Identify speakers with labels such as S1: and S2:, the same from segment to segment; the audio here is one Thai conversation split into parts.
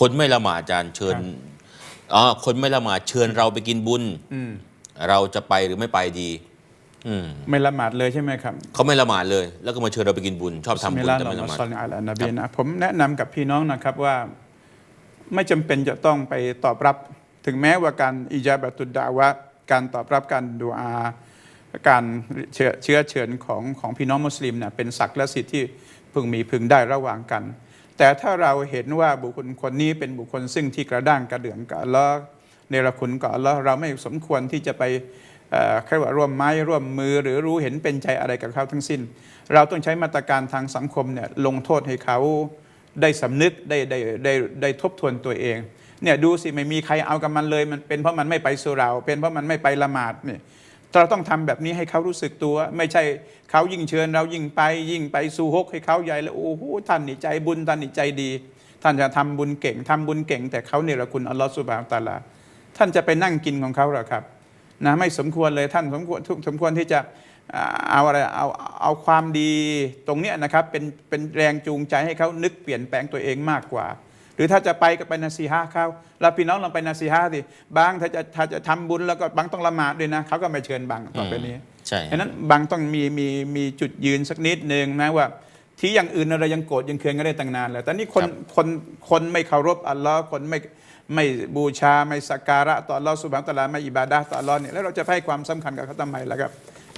S1: คนไม่ละหมาดอาจารย์เชิญอ๋อคนไม่ละหมาดเชิญเราไปกินบุญ
S2: อืม
S1: เราจะไปหรือไม่ไปดีอืม
S2: ไม่ละหมาดเลยใช่ไหมครับ
S1: เขาไม่ละหมาดเลย แล้วก็มาเชิญเราไปกินบุญ ชอบทำบุญ
S2: บิสมิลลาฮิ
S1: แต่
S2: ร
S1: ไม่
S2: เราะ
S1: ละห
S2: ห์
S1: มาด
S2: มาศ็อลลิอัลนบีนะผมแนะนำกับพี่น้องนะครับว่าไม่จำเป็นจะต้องไปตอบรับ ถึงแม้ว่าการอิจาบะตุดดาวะการตอบรับการดูอาการเชื้อเชื้อเชิญของของพี่น้องมุสลิมเนี่ยเป็นศักดิ์และสิทธิ์ที่พึงมีพึงได้ระหว่างกัน แต่ถ้าเราเห็นว่าบุคคลคนนี้เป็นบุคคลซึ่งที่กระด้างกระเดื่องกับลลอเนรคุณกับลลอเราไม่สมควรที่จะไปเอ่อแค่ว่าร่วมไม้ร่วมมือหรือรู้เห็นเป็นใจอะไรกับเขาทั้งสิ้น เราต้องใช้มาตรการทางสังคมเนี่ยลงโทษให้เขาได้สำนึกได้ได้ได้ได้ทบทวนตัวเองเนี่ยดูสิไม่มีใครเอากับมันเลยมันเป็นเพราะมันไม่ไปสุราเป็นเพราะมันไม่ไปละหมาดเนี่ย เราต้องทำแบบนี้ให้เขารู้สึกตัว ไม่ใช่เขายิ่งเชิญ เรายิ่งไปยิ่งไปสู่ฮกให้เขาใหญ่แล้วโอ้โหท่านนี่ใจบุญท่านนี่ใจดี ท่านจะทำบุญเก่งทำบุญเก่ง แต่เขาเนี่ยละคุณอัลลอฮฺสุบฮานตะอาลา ท่านจะไปนั่งกินของเขาหรอครับนะไม่สมควรเลยท่านสมควรทุกสมควรที่จะเอาอะไรเอาเอาความดีตรงเนี้ยนะครับเป็นเป็นแรงจูงใจให้เขานึกเปลี่ยนแปลงตัวเองมากกว่า รือถ้าจะไปก็ไปนาซีฮะเขาแล้วพี่น้องลองไปนาซีฮะสิบางถ้าจะถ้าจะทำบุญแล้วก็บางต้องละหมาดด้วยนะเขาก็ไม่เชิญบางต่อไปนี้
S1: ใช่
S2: ฉะนั้นบางต้องมีมีมีจุดยืนสักนิดหนึ่งนะว่าที่อย่างอื่นเรายังโกรธยังเคืองกันได้ตั้งนานแล้วแต่นี่คนคนคนไม่เคารพอัลลอฮ์คนไม่ไม่บูชาไม่สักการะต่ออัลลอฮ์สุบฮานตะอาลาไม่อิบาดะห์ต่ออัลลอฮ์เนี่ยแล้วเราจะให้ความสำคัญกับเขาทำไมล่ะครับ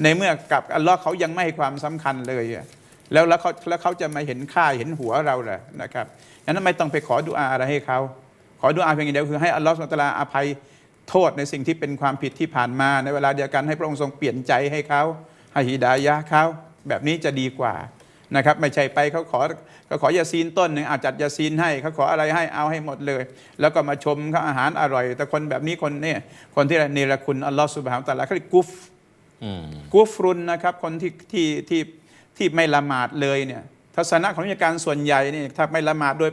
S2: ในเมื่อกับอัลลอฮ์เขายังไม่ให้ความสำคัญเลยอะ แล้วแล้วเขาแล้วเขาจะมาเห็นค่าเห็นหัวเราแหละนะครับฉะนั้นไม่ต้องไปขอดุอาอะไรให้เขาขอดุอาเพียงอย่างเดียวคือให้อัลลอฮ์สุบฮานตะอาลาอภัยโทษในสิ่งที่เป็นความผิดที่ผ่านมา ในเวลาเดียวกันให้พระองค์ทรงเปลี่ยนใจให้เขาให้ฮิดายะห์เขาแบบนี้จะดีกว่านะครับไม่ใช่ไปเขาขอเขาขอยาซีนต้นหนึ่งอาจจัดยาซีนให้เขาขออะไรให้เอาให้หมดเลย แล้วก็มาชมเขาอาหารอร่อย แต่คนแบบนี้คนเนี่ยคนที่เนรคุณอัลลอฮ์สุบฮานตะอาลาเขาเรียกกุฟ
S1: อืม
S2: กุฟรุนนะครับคนที่ที่ที่ ที่ไม่ละหมาดเลยเนี่ยทัศนะของวิชาการส่วนใหญ่นี่ถ้าไม่ละหมาดโดย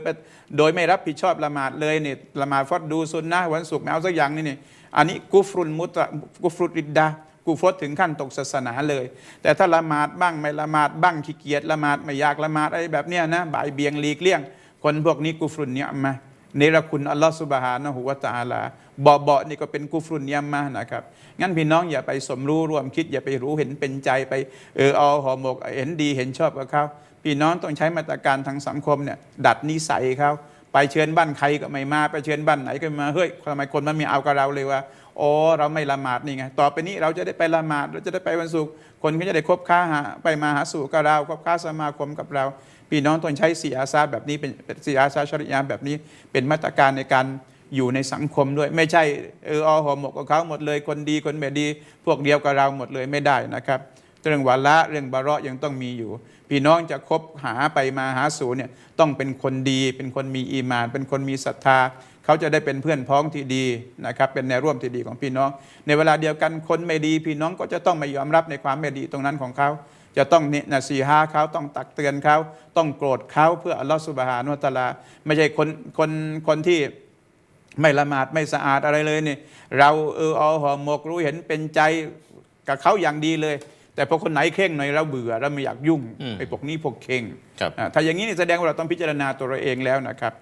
S2: โดยไม่รับผิดชอบละหมาดเลยเนี่ยละหมาดฟัดดูซุนนะวันศุกร์ไม่เอาสักอย่างนี่นี่อันนี้กุฟรุนมุตะกุฟรุริดดากูฟรถึงขั้นตกศาสนาเลย แต่ถ้าละหมาดบ้างไม่ละหมาดบ้างขี้เกียจละหมาดไม่อยากละหมาดอะไรแบบเนี้ยนะบ่ายเบียงหลีกเลี่ยง คนพวกนี้กุฟรุนเนี่ยมาเนรคุณอัลลอฮฺสุบฮานะฮูวะตาลา เบาเบาะนี่ก็เป็นกุฟรุนเนี่ยมานะครับ งั้นพี่น้องอย่าไปสมรู้ร่วมคิด อย่าไปรู้เห็นเป็นใจไปเออเอาหอหมกเห็นดีเห็นชอบกับเขาพี่น้องต้องใช้มาตรการทางสังคมเนี่ยดัดนิสัยเขาไปเชิญบ้านใครก็ไม่มาไปเชิญบ้านไหนก็ไม่มาเฮ้ยทำไมคนมันไม่เอากับเราเลยว่าโอ้เราไม่ละหมาดนี่ไงต่อไปนี้เราจะได้ไปละหมาดเราจะได้ไปวันศุกร์คนก็จะได้คบค้าหาไปมาหาสู่กับเราคบค้าสมาคมกับเรา พี่น้องต้องใช้สีอาซาแบบนี้เป็นสีอาซาชริยาแบบนี้เป็นมาตรการในการ อยู่ในสังคมด้วย ไม่ใช่เอออหัวหมกกับเขาหมดเลย คนดีคนไม่ดี พวกเดียวกับเราหมดเลยไม่ได้นะครับ เรื่องวาระเรื่องบาระยังต้องมีอยู่ พี่น้องจะคบหาไปมาหาสู่เนี่ยต้องเป็นคนดี เป็นคนมีอีมาน เป็นคนมีศรัทธาเขาจะได้เป็นเพื่อนพ้องที่ดีนะครับ เป็นแนวร่วมที่ดีของพี่น้อง ในเวลาเดียวกันคนไม่ดี พี่น้องก็จะต้องไม่ยอมรับในความไม่ดีตรงนั้นของเขาจะต้องเนนาซีฮาเขาต้องตักเตือนเขา ต้องโกรธเขาเพื่ออัลลอฮฺสุบฮานุตะลา ไม่ใช่คนคนคนที่ ไม่ละหมาดไม่สะอาดอะไรเลยนี่เราเออเอาหอหมกรู้เห็นเป็นใจกับเขาอย่างดีเลย แต่พอคนไหนเข่งหน่อยเราเบื่อเราไม่อยากยุ่ง
S1: อืม
S2: ไอ้พวกนี้พวกเข่ง
S1: ครับ
S2: อ่าถ้าอย่างนี้นี่แสดงว่าเราต้องพิจารณาตัวเราเองแล้วนะครับ